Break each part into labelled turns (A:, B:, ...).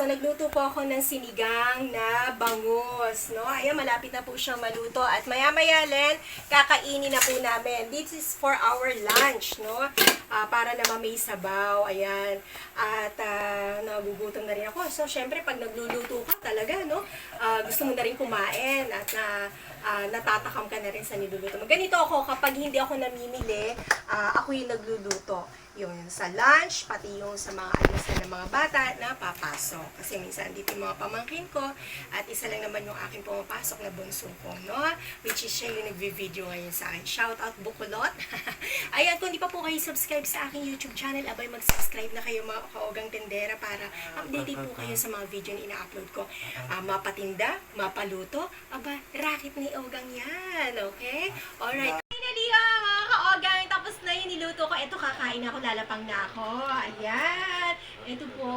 A: nagluto po ako ng sinigang na bangus, no? Ayan, malapit na po siyang maluto. At maya-maya, Len, kakainin na po namin. This is for our lunch, no? Ah, para naman may sabaw, ayan. At ah, nagugutom na rin ako. So, syempre, pag nagluluto ka talaga, no? Ah, gusto mo na rin kumain at na ah, natatakam ka na rin sa niluluto mo. Ganito ako, kapag hindi ako namimili, ah, ako yung nagluluto. Yung sa lunch, pati yung sa mga almusal ng mga bata na papasok. Kasi minsan dito yung mga pamangkin ko at isa lang naman yung aking pumapasok na bunso ko, no? Which is siya yung nagvi-video ngayon sa akin. Shout out Bukulot. Ayan, kung di pa po kayo subscribe sa aking YouTube channel, abay mag-subscribe na kayo mga kaogang tendera para updated po kayo sa mga video na ina-upload ko. Ah, mapatinda, mapaluto, aba, racket ni Ogang yan, okay? Alright. Finally, ah, mga kaogang, tapos na yung niluto ko. Ito, kakain ako, lalapang na ako. Ayan. Ito po.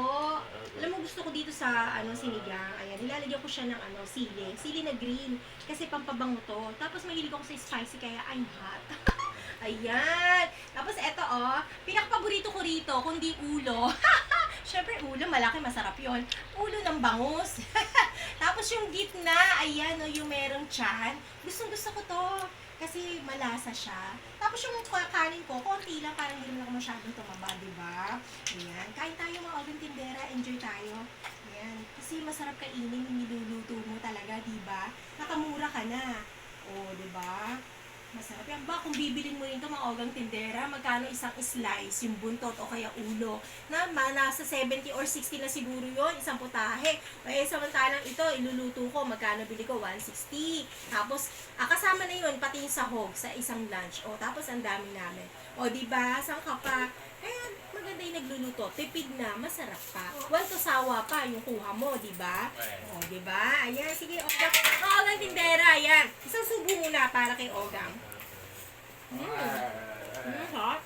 A: Alam mo, gusto ko dito sa ano sinigang. Ayan, nilalagyan ko siya ng ano, sili. Sili na green. Kasi pampabango to. Tapos mahilig ako sa spicy, kaya I'm hot. Ayan. Tapos ito, oh. Pinakapaborito ko rito, kundi ulo. Siyempre, ulo, malaki, masarap yon Ulo ng bangus. Tapos yung gitna, ayan, oh, yung merong chan. Gustong gusto ko to. Kasi malasa siya. Tapos yung kanin ko, konti lang, parang hindi ako masyadong tumaba, di ba? Ayan. Kain tayo mga oven tindera, enjoy tayo. Ayan. Kasi masarap kainin yung niluluto mo talaga, di ba? Nakamura ka na. O, di ba? Masarap yan. Ba, kung bibilin mo rin ito mga ogang tindera, magkano isang slice, yung buntot o kaya ulo, na ma, nasa 70 or 60 na siguro yon isang putahe. Eh, samantalang ito, iluluto ko, magkano bili ko? 160. Tapos, ah, kasama na yun, pati yung sahog sa isang lunch. O, tapos ang dami namin. O, di ba? Saan ka pa? Kaya, nagluluto. Tipid na, masarap pa. Well, sawa pa yung kuha mo, di ba? O, di ba? Ayan, sige, Ogang. O, Ogang tindera, ayan. Isang subo muna para kay Ogang. Mm. Mm, hot.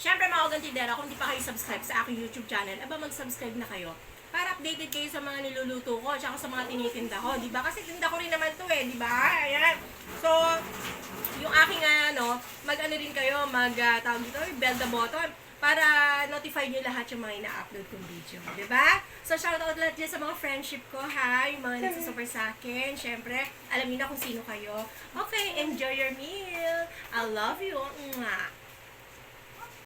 A: Siyempre mga Ogang tindera, kung di pa kayo subscribe sa aking YouTube channel, aba mag-subscribe na kayo. Para updated kayo sa mga niluluto ko, tsaka sa mga tinitinda ko, di ba? Kasi tinda ko rin naman to eh, di ba? Ayan. So, yung aking ano, mag-ano rin kayo, mag, uh, tawag dito, bell the button para notify nyo lahat yung mga ina-upload kong video. di ba? So, shoutout lahat dyan sa mga friendship ko, ha? Yung mga nagsusupport sa akin. Siyempre, alam niyo na kung sino kayo. Okay, enjoy your meal. I love you. Mwah.